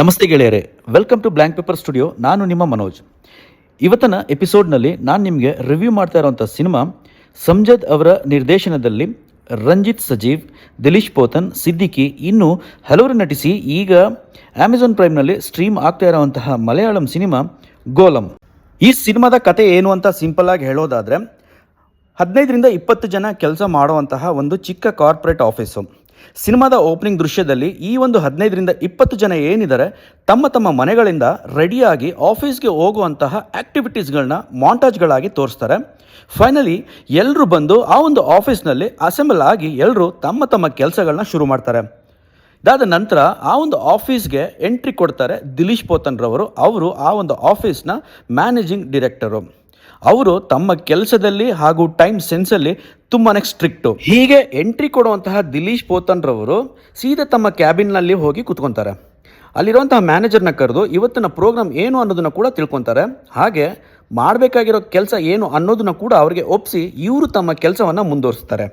ನಮಸ್ತೆ ಗೆಳೆಯರೆ welcome to blank paper studio ನಾನು ನಿಮ್ಮ ಮನೋಜ್. ಇವತ್ತಿನ ಎಪಿಸೋಡ್ನಲ್ಲಿ ನಾನು ನಿಮಗೆ ರಿವ್ಯೂ ಮಾಡ್ತಾ ಇರೋವಂಥ ಸಿನಿಮಾ ಸಂಜದ್ ಅವರ ನಿರ್ದೇಶನದಲ್ಲಿ ರಂಜಿತ್ ಸಜೀವ್, ದಿಲೀಶ್ ಪೋತನ್, ಸಿದ್ದಿಕಿ ಇನ್ನೂ ಹಲವರು ನಟಿಸಿ ಈಗ ಅಮೆಝಾನ್ ಪ್ರೈಮ್ನಲ್ಲಿ ಸ್ಟ್ರೀಮ್ ಆಗ್ತಾ ಇರುವಂತಹ ಮಲಯಾಳಂ ಸಿನಿಮಾ ಗೋಲಂ. ಈ ಸಿನಿಮಾದ ಕತೆ ಏನು ಅಂತ ಸಿಂಪಲ್ ಆಗಿ ಹೇಳೋದಾದರೆ, ಹದಿನೈದರಿಂದ ಇಪ್ಪತ್ತು ಜನ ಕೆಲಸ ಮಾಡುವಂತಹ ಒಂದು ಚಿಕ್ಕ ಕಾರ್ಪೊರೇಟ್ ಆಫೀಸು ಸಿನಿಮಾದ ಓಪನಿಂಗ್ ದೃಶ್ಯದಲ್ಲಿ ಈ ಒಂದು ಹದಿನೈದರಿಂದ ಇಪ್ಪತ್ತು ಜನ ಏನಿದ್ದಾರೆ, ತಮ್ಮ ತಮ್ಮ ಮನೆಗಳಿಂದ ರೆಡಿಯಾಗಿ ಆಫೀಸ್ಗೆ ಹೋಗುವಂತಹ ಆ್ಯಕ್ಟಿವಿಟೀಸ್ಗಳನ್ನ ಮಾಂಟಾಜ್ಗಳಾಗಿ ತೋರಿಸ್ತಾರೆ. ಫೈನಲಿ ಎಲ್ಲರೂ ಬಂದು ಆ ಒಂದು ಆಫೀಸ್ನಲ್ಲಿ ಅಸೆಂಬಲ್ ಆಗಿ ಎಲ್ಲರೂ ತಮ್ಮ ತಮ್ಮ ಕೆಲಸಗಳನ್ನ ಶುರು ಮಾಡ್ತಾರೆ. ಇದಾದ ನಂತರ ಆ ಒಂದು ಆಫೀಸ್ಗೆ ಎಂಟ್ರಿ ಕೊಡ್ತಾರೆ ದಿಲೀಶ್ ಪೋತನ್ರವರು. ಅವರು ಆ ಒಂದು ಆಫೀಸ್ನ ಮ್ಯಾನೇಜಿಂಗ್ ಡೈರೆಕ್ಟರು. ಅವರು ತಮ್ಮ ಕೆಲಸದಲ್ಲಿ ಹಾಗೂ ಟೈಮ್ ಸೆನ್ಸಲ್ಲಿ ತುಂಬಾ ಸ್ಟ್ರಿಕ್ಟು ಹೀಗೆ ಎಂಟ್ರಿ ಕೊಡುವಂತಹ ದಿಲೀಶ್ ಪೋತನ್ರವರು ಸೀದಾ ತಮ್ಮ ಕ್ಯಾಬಿನ್ನಲ್ಲಿ ಹೋಗಿ ಕುತ್ಕೊತಾರೆ. ಅಲ್ಲಿರುವಂತಹ ಮ್ಯಾನೇಜರ್ನ ಕರೆದು ಇವತ್ತಿನ ಪ್ರೋಗ್ರಾಮ್ ಏನು ಅನ್ನೋದನ್ನು ಕೂಡ ತಿಳ್ಕೊತಾರೆ. ಹಾಗೆ ಮಾಡಬೇಕಾಗಿರೋ ಕೆಲಸ ಏನು ಅನ್ನೋದನ್ನು ಕೂಡ ಅವರಿಗೆ ಒಪ್ಪಿಸಿ ಇವರು ತಮ್ಮ ಕೆಲಸವನ್ನು ಮುಂದುವರಿಸ್ತಾರೆ.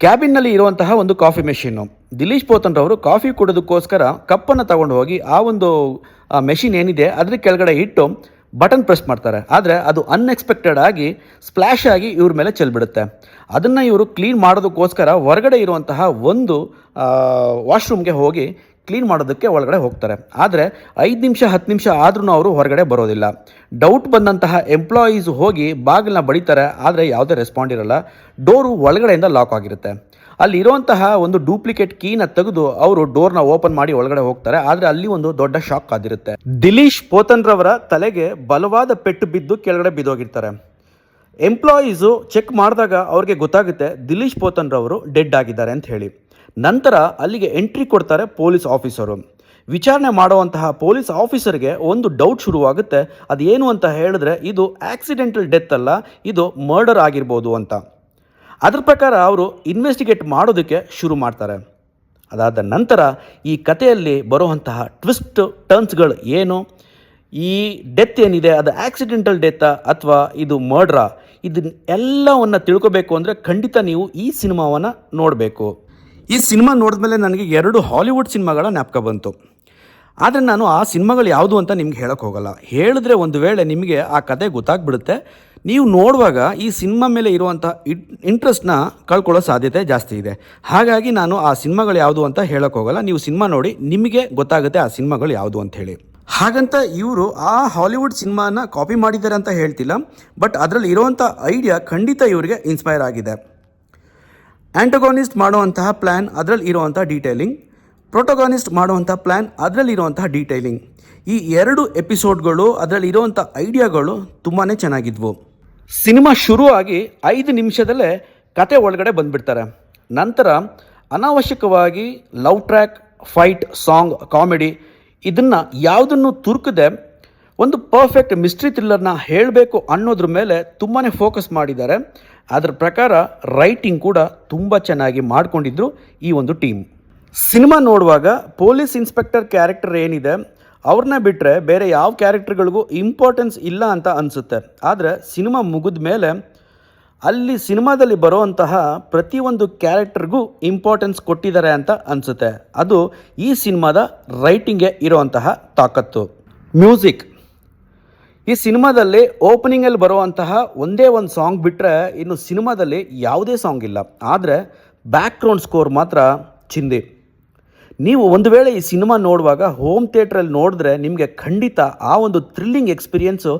ಕ್ಯಾಬಿನ್ನಲ್ಲಿ ಇರುವಂತಹ ಒಂದು ಕಾಫಿ ಮೆಷಿನ್ನು ದಿಲೀಶ್ ಪೋತನ್ರವರು ಕಾಫಿ ಕುಡೋದಕ್ಕೋಸ್ಕರ ಕಪ್ಪನ್ನು ತಗೊಂಡು ಹೋಗಿ ಆ ಒಂದು ಮೆಷಿನ್ ಏನಿದೆ ಅದ್ರ ಕೆಳಗಡೆ ಇಟ್ಟು ಬಟನ್ ಪ್ರೆಸ್ ಮಾಡ್ತಾರೆ. ಆದರೆ ಅದು ಅನ್ಎಕ್ಸ್ಪೆಕ್ಟೆಡ್ ಆಗಿ ಸ್ಪ್ಲ್ಯಾಶ್ ಆಗಿ ಇವ್ರ ಮೇಲೆ ಚೆಲ್ಬಿಡುತ್ತೆ. ಅದನ್ನು ಇವರು ಕ್ಲೀನ್ ಮಾಡೋದಕ್ಕೋಸ್ಕರ ಹೊರಗಡೆ ಇರುವಂತಹ ಒಂದು ವಾಶ್ರೂಮ್ಗೆ ಹೋಗಿ ಕ್ಲೀನ್ ಮಾಡೋದಕ್ಕೆ ಒಳಗಡೆ ಹೋಗ್ತಾರೆ. ಆದರೆ ಐದು ನಿಮಿಷ, ಹತ್ತು ನಿಮಿಷ ಆದ್ರೂ ಅವರು ಹೊರಗಡೆ ಬರೋದಿಲ್ಲ. ಡೌಟ್ ಬಂದಂತಹ ಎಂಪ್ಲಾಯೀಸ್ ಹೋಗಿ ಬಾಗಿಲನ್ನ ಬಡಿತಾರೆ, ಆದರೆ ಯಾವುದೇ ರೆಸ್ಪಾಂಡ್ ಇರಲ್ಲ. ಡೋರು ಒಳಗಡೆಯಿಂದ ಲಾಕ್ ಆಗಿರುತ್ತೆ. ಅಲ್ಲಿರುವಂತಹ ಒಂದು ಡೂಪ್ಲಿಕೇಟ್ ಕೀನ ತೆಗೆದು ಅವರು ಡೋರ್ನ ಓಪನ್ ಮಾಡಿ ಒಳಗಡೆ ಹೋಗ್ತಾರೆ. ಆದರೆ ಅಲ್ಲಿ ಒಂದು ದೊಡ್ಡ ಶಾಕ್ ಆಗಿರುತ್ತೆ ದಿಲೀಶ್ ಪೋತನ್ರವರ ತಲೆಗೆ ಬಲವಾದ ಪೆಟ್ಟು ಬಿದ್ದು ಕೆಳಗಡೆ ಬಿದ್ದೋಗಿರ್ತಾರೆ. ಎಂಪ್ಲಾಯೀಸು ಚೆಕ್ ಮಾಡಿದಾಗ ಅವ್ರಿಗೆ ಗೊತ್ತಾಗುತ್ತೆ ದಿಲೀಶ್ ಪೋತನ್ರವರು ಡೆಡ್ ಆಗಿದ್ದಾರೆ ಅಂತ ಹೇಳಿ. ನಂತರ ಅಲ್ಲಿಗೆ ಎಂಟ್ರಿ ಕೊಡ್ತಾರೆ ಪೊಲೀಸ್ ಆಫೀಸರು. ವಿಚಾರಣೆ ಮಾಡುವಂತಹ ಪೊಲೀಸ್ ಆಫೀಸರ್ಗೆ ಒಂದು ಡೌಟ್ ಶುರುವಾಗುತ್ತೆ. ಅದೇನು ಅಂತ ಹೇಳಿದ್ರೆ, ಇದು ಆಕ್ಸಿಡೆಂಟಲ್ ಡೆತ್ ಅಲ್ಲ, ಇದು ಮರ್ಡರ್ ಆಗಿರ್ಬೋದು ಅಂತ. ಅದ್ರ ಪ್ರಕಾರ ಅವರು ಇನ್ವೆಸ್ಟಿಗೇಟ್ ಮಾಡೋದಕ್ಕೆ ಶುರು ಮಾಡ್ತಾರೆ. ಅದಾದ ನಂತರ ಈ ಕಥೆಯಲ್ಲಿ ಬರುವಂತಹ ಟ್ವಿಸ್ಟ್ ಟರ್ನ್ಸ್ಗಳು ಏನು? ಈ ಡೆತ್ ಏನಿದೆ, ಅದು ಆಕ್ಸಿಡೆಂಟಲ್ ಡೆತ್ತಾ ಅಥವಾ ಇದು ಮರ್ಡ್ರಾ? ಇದನ್ನ ಎಲ್ಲವನ್ನು ತಿಳ್ಕೊಬೇಕು ಅಂದರೆ ಖಂಡಿತ ನೀವು ಈ ಸಿನಿಮಾವನ್ನು ನೋಡಬೇಕು. ಈ ಸಿನಿಮಾ ನೋಡಿದ್ಮೇಲೆ ನನಗೆ ಎರಡು ಹಾಲಿವುಡ್ ಸಿನಿಮಾಗಳ ಜ್ಞಾಪಕ ಬಂತು. ಆದರೆ ನಾನು ಆ ಸಿನಿಮಾಗಳು ಯಾವುದು ಅಂತ ನಿಮ್ಗೆ ಹೇಳೋಕೆ ಹೋಗಲ್ಲ. ಹೇಳಿದ್ರೆ ಒಂದು ವೇಳೆ ನಿಮಗೆ ಆ ಕತೆ ಗೊತ್ತಾಗ್ಬಿಡುತ್ತೆ. ನೀವು ನೋಡುವಾಗ ಈ ಸಿನಿಮಾ ಮೇಲೆ ಇರುವಂಥ ಇಂಟ್ರೆಸ್ಟ್ನ ಕಳ್ಕೊಳ್ಳೋ ಸಾಧ್ಯತೆ ಜಾಸ್ತಿ ಇದೆ. ಹಾಗಾಗಿ ನಾನು ಆ ಸಿನಿಮಾಗಳು ಯಾವುದು ಅಂತ ಹೇಳೋಕೆ ಹೋಗಲ್ಲ. ನೀವು ಸಿನಿಮಾ ನೋಡಿ ನಿಮಗೆ ಗೊತ್ತಾಗುತ್ತೆ ಆ ಸಿನಿಮಾಗಳು ಯಾವುದು ಅಂತ ಹೇಳಿ. ಹಾಗಂತ ಇವರು ಆ ಹಾಲಿವುಡ್ ಸಿನಿಮಾನ ಕಾಪಿ ಮಾಡಿದ್ದಾರೆ ಅಂತ ಹೇಳ್ತಿಲ್ಲ. ಬಟ್ ಅದರಲ್ಲಿ ಇರುವಂಥ ಐಡಿಯಾ ಖಂಡಿತ ಇವರಿಗೆ ಇನ್ಸ್ಪೈರ್ ಆಗಿದೆ. ಆ್ಯಂಟಗೋನಿಸ್ಟ್ ಮಾಡುವಂತಹ ಪ್ಲ್ಯಾನ್ ಅದರಲ್ಲಿ ಇರುವಂಥ ಡೀಟೇಲಿಂಗ್ ಪ್ರೊಟೋಗಾನಿಸ್ಟ್ ಮಾಡುವಂಥ ಪ್ಲ್ಯಾನ್ ಅದರಲ್ಲಿ ಇರುವಂತಹ ಡೀಟೇಲಿಂಗ್ ಈ ಎರಡು ಎಪಿಸೋಡ್ಗಳು ಅದರಲ್ಲಿ ಇರುವಂಥ ಐಡಿಯಾಗಳು ತುಂಬಾ ಚೆನ್ನಾಗಿದ್ವು. ಸಿನಿಮಾ ಶುರುವಾಗಿ ಐದು ನಿಮಿಷದಲ್ಲೇ ಕತೆ ಒಳಗಡೆ ಬಂದುಬಿಡ್ತಾರೆ. ನಂತರ ಅನಾವಶ್ಯಕವಾಗಿ love track fight song comedy ಇದನ್ನು ಯಾವುದನ್ನು ತುರ್ಕದೆ ಒಂದು ಪರ್ಫೆಕ್ಟ್ ಮಿಸ್ಟ್ರಿ ಥ್ರಿಲ್ಲರ್ನ ಹೇಳಬೇಕು ಅನ್ನೋದ್ರ ಮೇಲೆ ತುಂಬಾ ಫೋಕಸ್ ಮಾಡಿದ್ದಾರೆ. ಅದರ ಪ್ರಕಾರ ರೈಟಿಂಗ್ ಕೂಡ ತುಂಬ ಚೆನ್ನಾಗಿ ಮಾಡಿಕೊಂಡಿದ್ರು ಈ ಒಂದು ಟೀಮ್ ಸಿನಿಮಾ ನೋಡುವಾಗ ಪೊಲೀಸ್ ಇನ್ಸ್ಪೆಕ್ಟರ್ ಕ್ಯಾರೆಕ್ಟರ್ ಏನಿದೆ ಅವ್ರನ್ನ ಬಿಟ್ಟರೆ ಬೇರೆ ಯಾವ ಕ್ಯಾರೆಕ್ಟರ್ಗಳಿಗೂ ಇಂಪಾರ್ಟೆನ್ಸ್ ಇಲ್ಲ ಅಂತ ಅನಿಸುತ್ತೆ. ಆದರೆ ಸಿನಿಮಾ ಮುಗಿದ ಮೇಲೆ ಅಲ್ಲಿ ಸಿನಿಮಾದಲ್ಲಿ ಬರುವಂತಹ ಪ್ರತಿಯೊಂದು ಕ್ಯಾರೆಕ್ಟರ್ಗೂ ಇಂಪಾರ್ಟೆನ್ಸ್ ಕೊಟ್ಟಿದ್ದಾರೆ ಅಂತ ಅನಿಸುತ್ತೆ. ಅದು ಈ ಸಿನಿಮಾದ ರೈಟಿಂಗ್ಗೆ ಇರುವಂತಹ ತಾಕತ್ತು. ಮ್ಯೂಸಿಕ್ ಈ ಸಿನಿಮಾದಲ್ಲಿ ಓಪನಿಂಗಲ್ಲಿ ಬರುವಂತಹ ಒಂದೇ ಒಂದು ಸಾಂಗ್ ಬಿಟ್ಟರೆ ಇನ್ನು ಸಿನಿಮಾದಲ್ಲಿ ಯಾವುದೇ ಸಾಂಗ್ ಇಲ್ಲ. ಆದರೆ ಬ್ಯಾಕ್ಗ್ರೌಂಡ್ ಸ್ಕೋರ್ ಮಾತ್ರ ಚಿಂದಿ. ನೀವು ಒಂದು ವೇಳೆ ಈ ಸಿನಿಮಾ ನೋಡುವಾಗ ಹೋಮ್ ಥಿಯೇಟ್ರಲ್ಲಿ ನೋಡಿದ್ರೆ ನಿಮಗೆ ಖಂಡಿತ ಆ ಒಂದು ಥ್ರಿಲ್ಲಿಂಗ್ ಎಕ್ಸ್ಪೀರಿಯೆನ್ಸು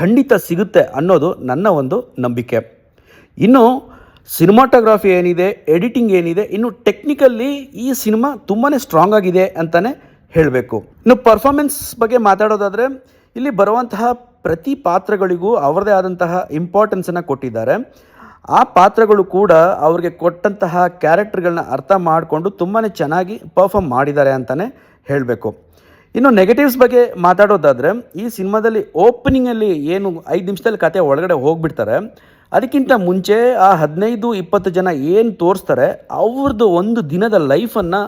ಖಂಡಿತ ಸಿಗುತ್ತೆ ಅನ್ನೋದು ನನ್ನ ಒಂದು ನಂಬಿಕೆ. ಇನ್ನು ಸಿನಿಮಾಟೋಗ್ರಫಿ ಏನಿದೆ ಎಡಿಟಿಂಗ್ ಏನಿದೆ, ಇನ್ನು ಟೆಕ್ನಿಕಲ್ಲಿ ಈ ಸಿನಿಮಾ ತುಂಬಾ ಸ್ಟ್ರಾಂಗ್ ಆಗಿದೆ ಅಂತಲೇ ಹೇಳಬೇಕು. ಇನ್ನು ಪರ್ಫಾರ್ಮೆನ್ಸ್ ಬಗ್ಗೆ ಮಾತಾಡೋದಾದರೆ, ಇಲ್ಲಿ ಬರುವಂತಹ ಪ್ರತಿ ಪಾತ್ರಗಳಿಗೂ ಅವರದೇ ಆದಂತಹ ಇಂಪಾರ್ಟೆನ್ಸನ್ನು ಕೊಟ್ಟಿದ್ದಾರೆ. ಆ ಪಾತ್ರಗಳು ಕೂಡ ಅವ್ರಿಗೆ ಕೊಟ್ಟಂತಹ ಕ್ಯಾರೆಕ್ಟರ್ಗಳನ್ನ ಅರ್ಥ ಮಾಡಿಕೊಂಡು ತುಂಬಾ ಚೆನ್ನಾಗಿ ಪರ್ಫಾರ್ಮ್ ಮಾಡಿದ್ದಾರೆ ಅಂತಲೇ ಹೇಳಬೇಕು. ಇನ್ನು ನೆಗೆಟಿವ್ಸ್ ಬಗ್ಗೆ ಮಾತಾಡೋದಾದರೆ, ಈ ಸಿನಿಮಾದಲ್ಲಿ ಓಪನಿಂಗಲ್ಲಿ ಏನು ಐದು ನಿಮಿಷದಲ್ಲಿ ಕತೆ ಒಳಗಡೆ ಹೋಗ್ಬಿಡ್ತಾರೆ. ಅದಕ್ಕಿಂತ ಮುಂಚೆ ಆ ಹದಿನೈದು ಇಪ್ಪತ್ತು ಜನ ಏನು ತೋರಿಸ್ತಾರೆ, ಅವ್ರದ್ದು ಒಂದು ದಿನದ ಲೈಫನ್ನು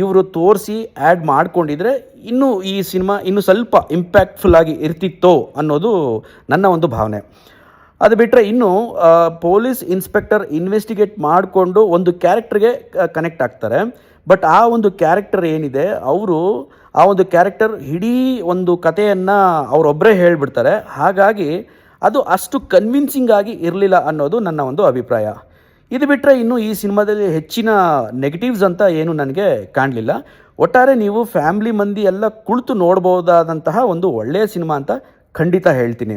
ಇವರು ತೋರಿಸಿ ಆ್ಯಡ್ ಮಾಡ್ಕೊಂಡಿದ್ರೆ ಇನ್ನೂ ಈ ಸಿನಿಮಾ ಇನ್ನೂ ಸ್ವಲ್ಪ ಇಂಪ್ಯಾಕ್ಟ್ಫುಲ್ ಆಗಿ ಇರ್ತಿತ್ತೋ ಅನ್ನೋದು ನನ್ನ ಒಂದು ಭಾವನೆ. ಅದು ಬಿಟ್ಟರೆ ಇನ್ನು ಪೊಲೀಸ್ ಇನ್ಸ್ಪೆಕ್ಟರ್ ಇನ್ವೆಸ್ಟಿಗೇಟ್ ಮಾಡಿಕೊಂಡು ಒಂದು ಕ್ಯಾರೆಕ್ಟರ್ಗೆ ಕನೆಕ್ಟ್ ಆಗ್ತಾರೆ. ಬಟ್ ಆ ಒಂದು ಕ್ಯಾರೆಕ್ಟರ್ ಏನಿದೆ, ಅವರು ಆ ಒಂದು ಕ್ಯಾರೆಕ್ಟರ್ ಇಡೀ ಒಂದು ಕಥೆಯನ್ನು ಅವರೊಬ್ಬರೇ ಹೇಳಿಬಿಡ್ತಾರೆ. ಹಾಗಾಗಿ ಅದು ಅಷ್ಟು ಕನ್ವಿನ್ಸಿಂಗ್ ಆಗಿ ಇರಲಿಲ್ಲ ಅನ್ನೋದು ನನ್ನ ಒಂದು ಅಭಿಪ್ರಾಯ. ಇದು ಬಿಟ್ಟರೆ ಇನ್ನು ಈ ಸಿನಿಮಾದಲ್ಲಿ ಹೆಚ್ಚಿನ ನೆಗೆಟಿವ್ಸ್ ಅಂತ ಏನು ನನಗೆ ಕಾಣಲಿಲ್ಲ. ಒಟ್ಟಾರೆ ನೀವು ಫ್ಯಾಮ್ಲಿ ಮಂದಿ ಎಲ್ಲ ಕುಳಿತು ನೋಡ್ಬೋದಾದಂತಹ ಒಂದು ಒಳ್ಳೆಯ ಸಿನಿಮಾ ಅಂತ ಖಂಡಿತ ಹೇಳ್ತೀನಿ.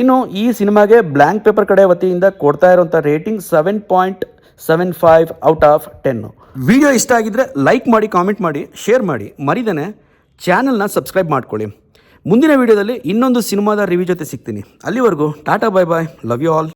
ಇನ್ನು ಈ ಸಿನಿಮಾಗೆ ಬ್ಲ್ಯಾಂಕ್ ಪೇಪರ್ ಕಡೆ ವತಿಯಿಂದ ಕೊಡ್ತಾ ಇರುವಂಥ rating seven point seven five out of ten video ಇಷ್ಟ ಆಗಿದ್ದರೆ ಲೈಕ್ ಮಾಡಿ ಕಾಮೆಂಟ್ ಮಾಡಿ ಶೇರ್ ಮಾಡಿ. ಮರಿದನೆ ಚಾನಲ್ನ ಸಬ್ಸ್ಕ್ರೈಬ್ ಮಾಡ್ಕೊಳ್ಳಿ. ಮುಂದಿನ ವಿಡಿಯೋದಲ್ಲಿ ಇನ್ನೊಂದು ಸಿನಿಮಾದ ರಿವ್ಯೂ ಜೊತೆ ಸಿಗ್ತೀನಿ. ಅಲ್ಲಿವರೆಗೂ tata bye bye love you all